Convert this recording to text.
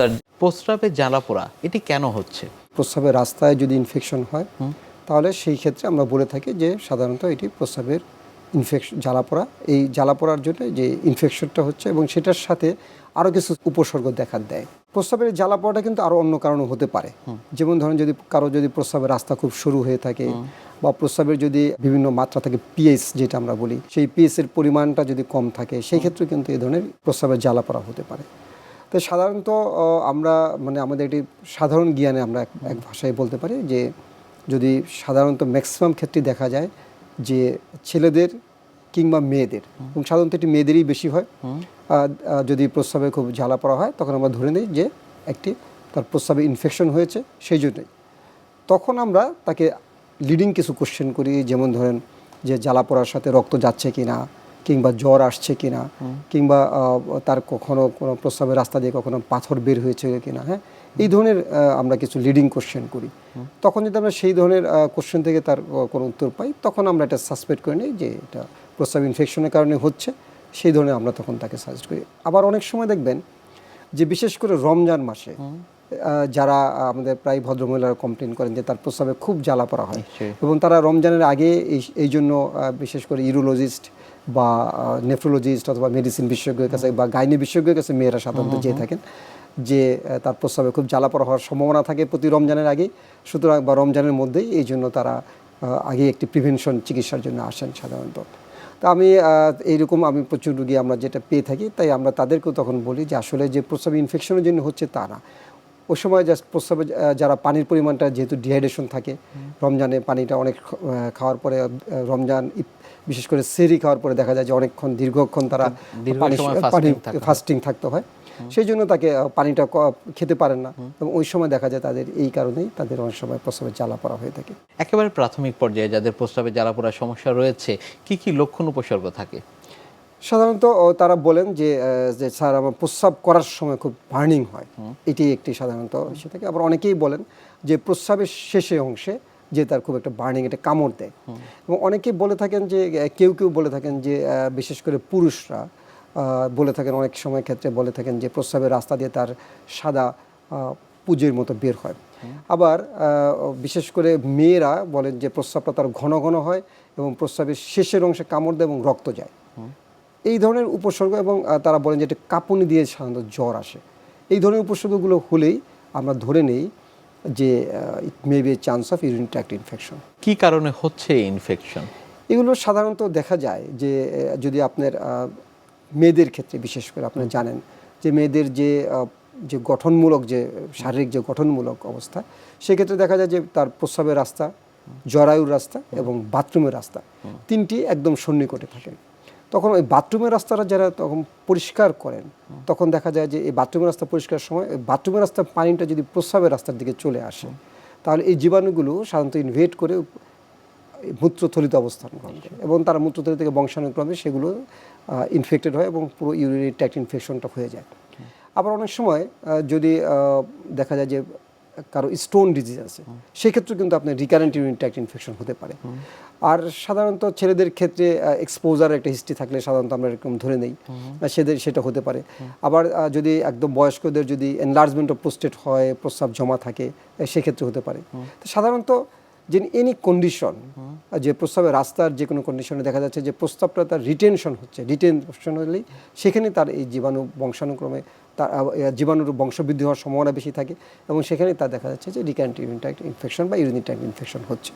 Sir প্রস্রাবে জ্বালা পোড়া এটি কেন হচ্ছে? প্রস্রাবের রাস্তায় যদি ইনফেকশন হয় তাহলে সেই ক্ষেত্রে আমরা বলে থাকি যে সাধারণত এটি প্রস্রাবের ইনফেকশন জ্বালাপোড়া। এই জ্বালাপোড়ার জন্য যে ইনফেকশনটা হচ্ছে এবং সেটার সাথে আরও কিছু উপসর্গ দেখা দেয়। প্রস্রাবের জ্বালাপোড়াটা কিন্তু আরও অন্য কারণে হতে পারে। যেমন ধরেন যদি কারও যদি প্রস্রাবের রাস্তা খুব সরু হয়ে থাকে বা প্রস্রাবের যদি বিভিন্ন মাত্রা থাকে পিএস যেটা আমরা বলি সেই পিএস এর পরিমাণটা যদি কম থাকে সেই ক্ষেত্রে কিন্তু এই ধরনের প্রস্রাবের জ্বালাপোড়া হতে পারে। তো সাধারণত আমরা মানে আমাদের একটি সাধারণ জ্ঞানে আমরা এক- ভাষায় বলতে পারি যে যদি সাধারণত ম্যাক্সিমাম ক্ষেত্রে দেখা যায় যে ছেলেদের কিংবা মেয়েদের এবং সাধারণত এটি মেয়েদেরই বেশি হয়। যদি প্রস্রাবে খুব জ্বালা পড়া হয় তখন আমরা ধরে নিই যে একটি তার প্রস্রাবে ইনফেকশন হয়েছে সেই জন্যই। তখন আমরা তাকে লিডিং কিছু কোশ্চেন করি যেমন ধরেন যে জ্বালা পড়ার সাথে রক্ত যাচ্ছে কিনা কিংবা জ্বর আসছে কিনা কিংবা তার কখনো কোনো প্রস্রাবের রাস্তা দিয়ে কখনো পাথর বের হয়েছে কিনা হ্যাঁ? এই ধরনের আমরা কিছু লিডিং কোশ্চেন করি। তখন যদি আমরা সেই ধরনের কোশ্চেন থেকে তার কোনো উত্তর পাই তখন আমরা এটা সাসপেক্ট করে নিই যে এটা প্রস্রাব ইনফেকশনের কারণে হচ্ছে সেই ধরনের আমরা তখন তাকে সাজেস্ট করি। আবার অনেক সময় দেখবেন যে বিশেষ করে রমজান মাসে যারা আমাদের প্রায় ভদ্রমহিলারা কমপ্লেন করেন যে তার প্রস্রাবে খুব জ্বালা পড়া হয় এবং তারা রমজানের আগে এই জন্য বিশেষ করে ইউরোলজিস্ট বা নেফ্রোলজিস্ট অথবা মেডিসিন বিশেষজ্ঞের কাছে বা গাইনি বিশেষজ্ঞের কাছে মেয়েরা সাধারণত যেয়ে থাকেন যে তার প্রস্রাবে খুব জ্বালা পড়া হওয়ার সম্ভাবনা থাকে প্রতি রমজানের আগে। সুতরাং বা রমজানের মধ্যেই এই জন্য তারা আগে একটি প্রিভেনশন চিকিৎসার জন্য আসেন সাধারণত। তা আমি এইরকম আমি প্রচুর রুগী আমরা যেটা পেয়ে থাকি তাই আমরা তাদেরকেও তখন বলি যে আসলে যে প্রস্রাব ইনফেকশনের জন্য হচ্ছে তা না। ওই সময় জাস্ট প্রস্রাবে যারা পানির পরিমাণটা যেহেতু ডিহাইড্রেশন থাকে রমজানে পানিটা অনেক খাওয়ার পরে রমজান বিশেষ করে সেরি খাওয়ার পরে দেখা যায় যে অনেকক্ষণ দীর্ঘক্ষণ তারা পানি। ফাস্টিং থাকতে হয়। সেই জন্য তাকে পানিটা খেতে পারেন না। এবং ওই সময় দেখা যায় তাদের এই কারণেই তাদের অনেক সময় প্রস্রাবে জ্বালা পড়া হয়ে থাকে। একেবারে প্রাথমিক পর্যায়ে যাদের প্রস্রাবে জ্বালা পড়ার সমস্যা রয়েছে কি কি লক্ষণ উপসর্গ থাকে? সাধারণত তারা বলেন যে যে স্যার আমার প্রস্রাব করার সময় খুব বার্নিং হয়। এটি একটি সাধারণত ইস্যু থাকে। আবার অনেকেই বলেন যে প্রস্রাবের শেষে অংশে যে তার খুব একটা বার্নিং একটা কামড় দেয়। এবং অনেকেই বলে থাকেন যে কেউ কেউ বলে থাকেন যে বিশেষ করে পুরুষরা বলে থাকেন অনেক সময় ক্ষেত্রে বলে থাকেন যে প্রস্রাবের রাস্তা দিয়ে তার সাদা পুজের মতো বের হয়। আবার বিশেষ করে মেয়েরা বলেন যে প্রস্রাবটা তার ঘন ঘন হয় এবং প্রস্রাবের শেষের অংশে কামড় দেয় এবং রক্ত যায়। এই ধরনের উপসর্গ এবং তারা বলেন যে এটা কাঁপুনি দিয়ে সাধারণত জ্বর আসে। এই ধরনের উপসর্গগুলো হলেই আমরা ধরে নেই যে it may be chance of urine tract infection কি কারণে হচ্ছে ইনফেকশন এগুলো সাধারণত দেখা যায় যে যদি আপনার মেয়েদের ক্ষেত্রে বিশেষ করে আপনারা জানেন যে মেয়েদের যে যে গঠনমূলক যে শারীরিক যে গঠনমূলক অবস্থা সেক্ষেত্রে দেখা যায় যে তার প্রস্রাবের রাস্তা জরায়ুর রাস্তা এবং বাথরুমের রাস্তা তিনটি একদম সন্নিকটে থাকেন তখন ওই বাথরুমের রাস্তাটা যারা তখন পরিষ্কার করেন তখন দেখা যায় যে এই বাথরুমের রাস্তা পরিষ্কার সময় ওই বাথরুমের রাস্তার পানিটা যদি প্রস্রাবের রাস্তার দিকে চলে আসে তাহলে এই জীবাণুগুলো সাধারণত ইনভেট করে মূত্রথলিতে অবস্থান করে। এবং তারা মূত্রথলি থেকে বংশানুক্রমে সেগুলো ইনফেক্টেড হয় এবং পুরো ইউরিনারি ট্র্যাক্ট ইনফেকশনটা হয়ে যায়। আবার অনেক সময় যদি দেখা যায় যে কারও স্টোন ডিজিজ আছে, সেক্ষেত্রে কিন্তু আপনার রিকারেন্ট ইউরিন ট্র্যাক্ট ইনফেকশন হতে পারে। আর সাধারণত ছেলেদের ক্ষেত্রে এক্সপোজার একটা হিস্ট্রি থাকলে সাধারণত আমরা এরকম ধরে নেই সেদের, সেটা হতে পারে। আবার যদি একদম বয়স্কদের যদি এনলার্জমেন্ট অফ প্রোস্টেট হয়, প্রস্রাব জমা থাকে সেক্ষেত্রে হতে পারে। তো সাধারণত যে এনি কন্ডিশন যে প্রস্তাবে রাস্তার যে কোনো কন্ডিশনে দেখা যাচ্ছে যে প্রস্তাবটা তার রিটেনশন হচ্ছে রিটেনশন হলেই সেখানে তার এই জীবাণু বংশানুক্রমে তার জীবাণুর বংশবৃদ্ধি হওয়ার সম্ভাবনা বেশি থাকে এবং সেখানে তার দেখা যাচ্ছে যে রিক্যান্ট ইউরিন ইনফেকশন বা ইউরিন ইনফেকশন হচ্ছে।